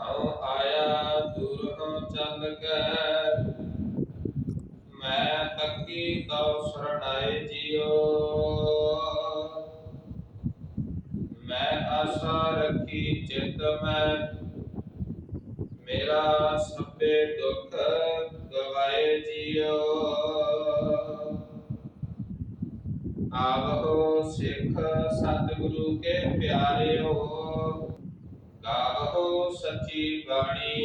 ਹਉ ਆਇਆ ਦੂਰੋਂ ਚੱਲ ਕੇ। ਮੈਂ ਤੱਕੀ ਤਉ ਸਰਣਾਏ ਜਿਉ ਮੈਂ ਆਸਾ ਰੱਖੀ ਚਿਤ ਮੈਂ। ਮੇਰਾ ਸਭੇ ਦੁੱਖ ਗਵਾਏ ਜੀਓ। ਆਵੋ ਸਿੱਖ ਸਤਿਗੁਰੂ ਕੇ ਪਿਆਰਿਓ ਗਾਵੋ ਸੱਚੀ ਬਾਣੀ।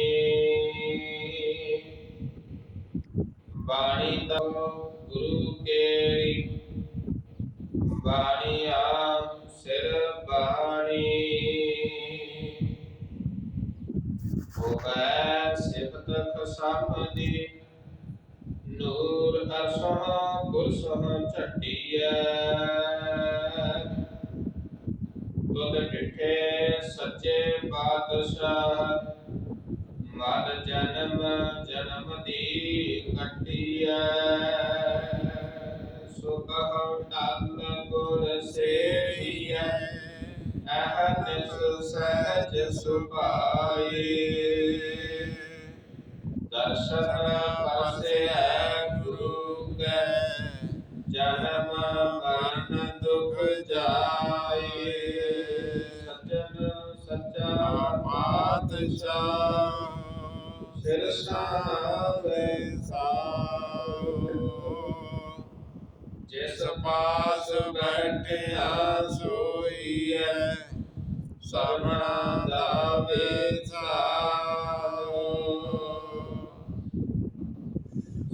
ਬਾਣੀ ਤੋ ਗੁਰੂ ਕੇਰੀ, ਬਾਣੀ ਆ ਸਿਰ ਬਾਣੀ। ਹੋਵੇ ਸਿਫਤ ਖਸਮਦੀ ਨੂਰ ਅਰਸਹ ਕੁਰਸਹ ਝਟੀਐ। ਤੁਧ ਡਿਠੇ ਸੱਚੇ ਪਾਤਸ਼ਾਹ ਮਰ ਜਨਮ ਜਨਮ ਦੀ ਕੱਟੀਐ। ਪਾਸ ਬੈਠਿਆ ਸੋਈਐ ਸਰਵਣਾ ਦਾ ਵੇਚਾਉ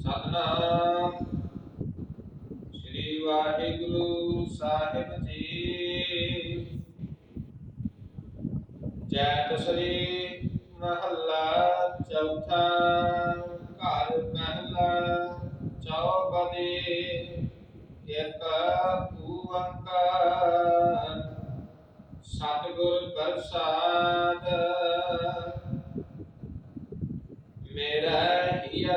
ਸਤਨਾਮ ਸ੍ਰੀ ਵਾਹਿਗੁਰੂ ਸਾਹਿਬ ਜੀ। ਜੈ ਸ੍ਰੀ ਮੇਰਾ ਹੀਰ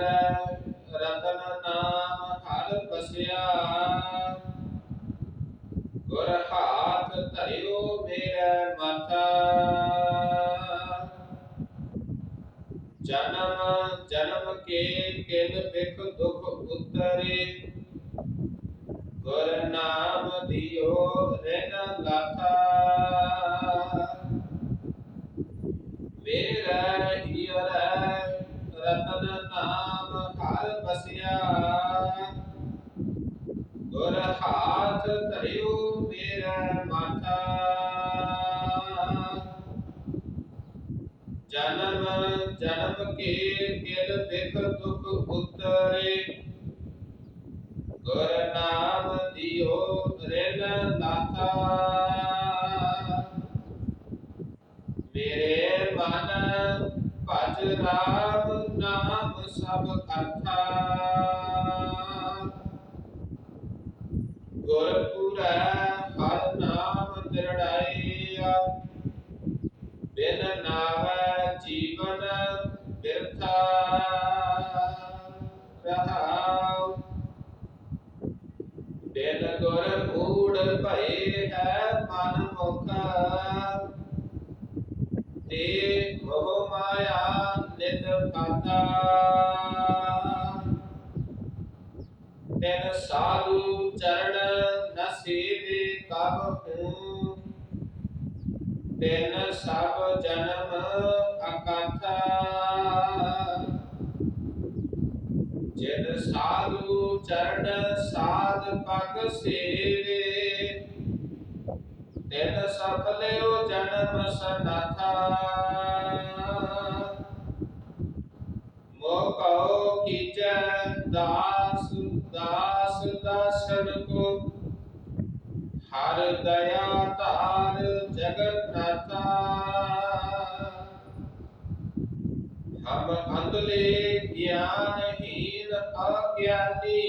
ਰਤਨ ਨਾਮ ਹਰ ਬਸਿਆ ਗੁਰ ਹਾਥ ਧਰਿਓ ਮੇਰੇ ਮਾਤਾ। ਜਨਮ ਜਨਮ ਕੇ ਕਿਲ ਬਿਖ ਦੁਖ ਉਤਰੇ। ਗੁਰ ਨਾਮ ਦਿਓ ਰਹਿਨ ਲਾਥਾ। ਮੇਰਾ ਹੀਰ ਰਤਨ ਨਾਮ ਹਰ ਬਸਿਆ ਗੁਰ ਹਾਥ ਧਰਿਓ ਮੇਰਾ ਮਾਥਾ ਜਨਮ ਜਨਮ ਕੇ ਕਿਲ ਬਿਖ ਦੁਖ ਉਤਰੇ ਗੁਰ ਨਾਮ ਦਿਓ ਰਿਨ ਲਾਥਾ ਮੇਰੇ ਮਨ ਭਜ ਰਾਮ ਨਾਮ ਸਭ ਅਰਥਾ ਗੁਰਪੁਰੈ ਹਰ ਨਾਮ ਦ੍ਰਿੜਾਈਆ ਬਿਨ ਨਾਵੈ ਜੀਵਨ ਬਿਰਥਾ। ਰਹਾਉ। ਬਿਨ ਗੁਰ ਮੂੜ ਭਏ ਹੈ ਮਨ ਮੁਖ। ਤੇ ਮੋਹ ਨਿਤ ਪਾਤਾ। ਤੈਨ ਸਾਧੂ ਚਰਨ ਨਸੀਬੇ ਕਬ ਹੂੰ। ਤੈਨ ਸਭ ਜਨਮ ਅਕਾਥਾ। ਜਿਨ ਸਾਧੂ ਚਰਨ ਸਾਧ ਪਗ ਸੇਵੇ। ਤਿਨ ਸਫਲਿਓ ਜਨਮ ਸਨਾਥਾ। ਦਾਸਨ ਕੋ ਹਰ ਦਇਆ ਧਾਰ ਜਗਨਨਾਥਾ ਹਮ ਅੰਧਲੇ ਗਿਆਨਹੀਨ ਅਗਿਆਨੀ।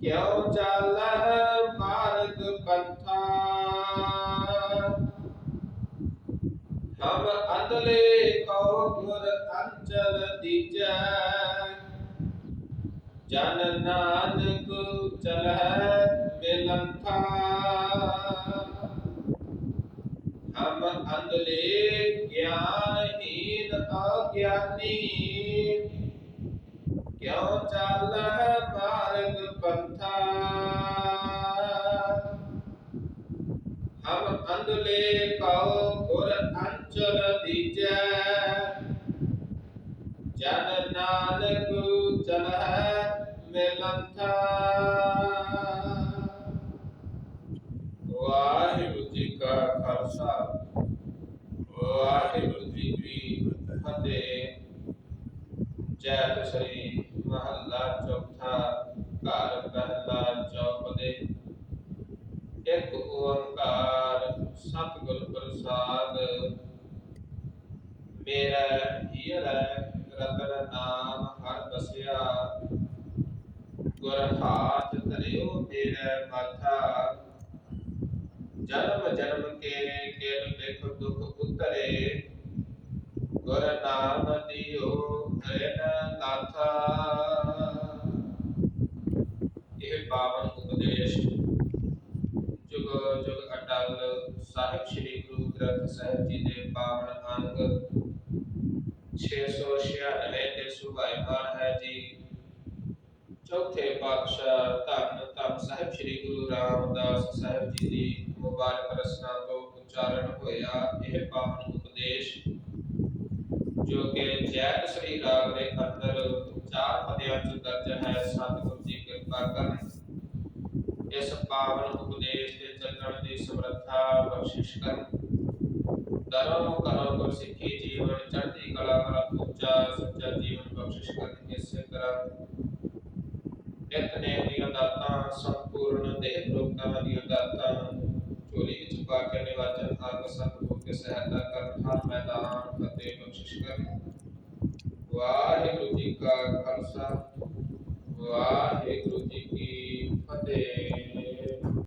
ਕਿਉ ਚਾਲਹਿ ਮਾਰਗ ਪੰਥਾ? ਹਮ ਅੰਧਲੇ ਕਉ ਗੁਰ ਅੰਚਲ ਦੀਜੈ। ਜਨ ਨਾਨਕ ਚਲਹਿ ਬਿਲੰਥਾ। ਅੰਧਲੇ ਗਿਆਨਹੀਨ ਅਗਿਆਨੀ। ਕਿਉ ਚਾਲਹਿ ਮਾਰਗ ਪੰਥਾ। ਹਮ ਅੰਧਲੇ ਕਉ ਗੁਰ ਅੰਚਲ ਦੀਜੈ। ਜਨ ਨਾਨਕ ਚਲਹਿ ਮਿਲੰਥਾ ਵਾਹਿਗੁਰੂ ਜੀ ਕਾ ਖਾਲਸਾ। ਵਾਹਿਗੁਰੂ ਜੀ ਕੀ ਫਤਿਹ। ਜੈ ਸ੍ਰੀ ਮਹੱਲਾ ਚੌਥਾ, ਘਰ ਪਹਿਲਾ ਚੌਪਦੇ ਇੱਕ ਓੰਕਾਰ, ਸਤਿਗੁਰ ਪ੍ਰਸਾਦ। ਮੇਰਾ ਹੀਰਾ ਰਤਨ ਨਾਮ ਹਰ ਬਸਿਆ ਗੁਰ ਹਾਥ ਧਰਿਓ ਮੇਰਾ ਮਾਥਾ। ਜਨਮ ਜਨਮ ਕੇ ਕੇਲ ਦੇਖ ਦੁਖ ਉਤਰੇ। ਗੁਰ ਨਾਮ ਦਿਓ ਹਰਨ ਨਾਥਾ। ਇਹ ਪਾਵਨ ਉਪਦੇਸ਼। ਜੁਗ ਜੁਗ ਅਟਲ ਸਾਹਿਬ ਸ੍ਰੀ ਗੁਰੂ ਗ੍ਰੰਥ ਸਾਹਿਬ ਜੀ ਦੇ ਪਾਵਨ ਅੰਗ। 696 ਦੇ ਸੁਭਾਈਮਾਨ ਹੈ ਜੀ। ਚੌਥੇ ਪਾਤਸ਼ਾਹ ਧੰਨ ਧੰਨ ਸਾਹਿਬ ਸ੍ਰੀ ਗੁਰੂ ਰਾਮਦਾਸ ਸਾਹਿਬ ਜੀ ਦੀ ਮੁਬਾਰਕ ਰਸਨਾ ਤੋਂ ਉਚਾਰਨ ਹੋਇਆ ਇਹ ਪਾਵਨ ਉਪਦੇਸ਼, ਜੋ ਕਿ ਜੈਤ ਸ੍ਰੀ ਰਾਗ ਦੇ ਅੰਦਰ ਚਾਰ ਪਦਿਆਂ ਚ ਦਰਜ ਹੈ, ਸਤਿਗੁਰੂ ਜੀ ਕਿਰਪਾ ਕਰਨ। ਇਸ ਪਾਵਨ ਉਪਦੇਸ਼ ਦੇ ਚੱਲਣ ਦੀ ਸਮਰੱਥਾ ਬਖਸ਼ਿਸ਼ ਕਰਨ। ਦਰੋਂ ਕਰੋ ਗੁਰ ਸਿੱਖੀ ਜੀਵਨ, ਚੜ੍ਹਦੀ ਕਲਾ ਵਾਲਾ ਉੱਚਾ ਸੁੱਚਾ ਜੀਵਨ ਬਖਸ਼ਿਸ਼ ਕਰਨ, ਇਸੇ ਤਰ੍ਹਾਂ ਇਤਨੇ ਦੀਆਂ ਦਾਤਾਂ, ਸੰਪੂਰਨ ਦੇਹ ਲੋਕਾਂ ਦੀਆਂ ਦਾਤਾਂ, ਝੋਲੀ ਵਿੱਚ ਪਾ ਕੇ ਨਿਵਾਚਨ ਆਪ ਸਤਿਗੁਰ ਕੇ ਸਹਾਇਤਾ ਕਰਨ, ਹਰ ਮੈਦਾਨ ਫਤਿਹ ਬਖਸ਼ਿਸ਼ ਕਰਨ। ਵਾਹਿਗੁਰੂ ਜੀ ਕਾ